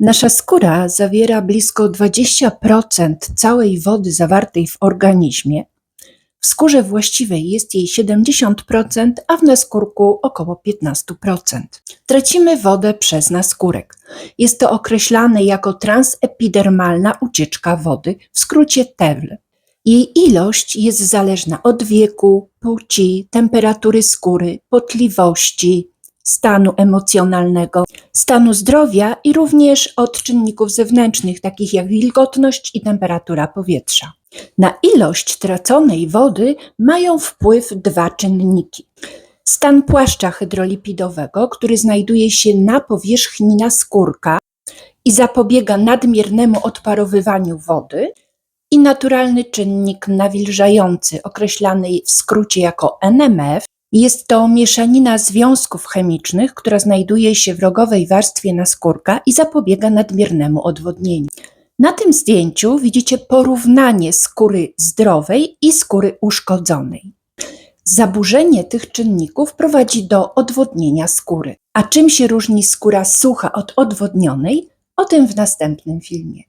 Nasza skóra zawiera blisko 20% całej wody zawartej w organizmie. W skórze właściwej jest jej 70%, a w naskórku około 15%. Tracimy wodę przez naskórek. Jest to określane jako transepidermalna ucieczka wody, w skrócie TEWL. Jej ilość jest zależna od wieku, płci, temperatury skóry, potliwości, stanu emocjonalnego, stanu zdrowia i również od czynników zewnętrznych, takich jak wilgotność i temperatura powietrza. Na ilość traconej wody mają wpływ dwa czynniki. Stan płaszcza hydrolipidowego, który znajduje się na powierzchni naskórka i zapobiega nadmiernemu odparowywaniu wody, i naturalny czynnik nawilżający, określany w skrócie jako NMF. Jest to mieszanina związków chemicznych, która znajduje się w rogowej warstwie naskórka i zapobiega nadmiernemu odwodnieniu. Na tym zdjęciu widzicie porównanie skóry zdrowej i skóry uszkodzonej. Zaburzenie tych czynników prowadzi do odwodnienia skóry. A czym się różni skóra sucha od odwodnionej? O tym w następnym filmie.